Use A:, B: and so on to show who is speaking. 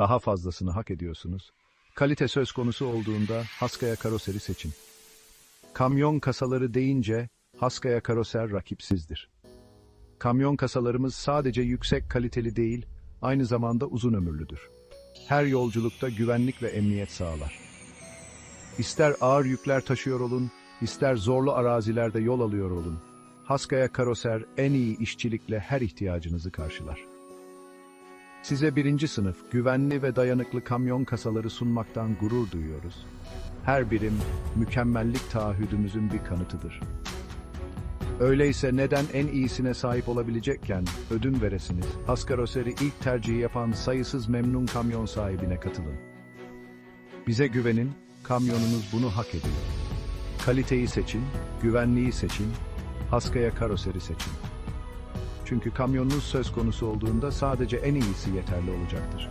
A: Daha fazlasını hak ediyorsunuz. Kalite söz konusu olduğunda Haskaya karoseri seçin. Kamyon kasaları deyince Haskaya karoser rakipsizdir. Kamyon kasalarımız sadece yüksek kaliteli değil, aynı zamanda uzun ömürlüdür. Her yolculukta güvenlik ve emniyet sağlar. İster ağır yükler taşıyor olun, ister zorlu arazilerde yol alıyor olun. Haskaya Karoser en iyi işçilikle her ihtiyacınızı karşılar. Size birinci sınıf, güvenli ve dayanıklı kamyon kasaları sunmaktan gurur duyuyoruz. Her birim, mükemmellik taahhüdümüzün bir kanıtıdır. Öyleyse neden en iyisine sahip olabilecekken ödün veresiniz? Haskaroseri ilk tercihi yapan sayısız memnun kamyon sahibine katılın. Bize güvenin, kamyonunuz bunu hak ediyor. Kaliteyi seçin, güvenliği seçin, Haskaya karoseri seçin. Çünkü kamyonunuz söz konusu olduğunda sadece en iyisi yeterli olacaktır.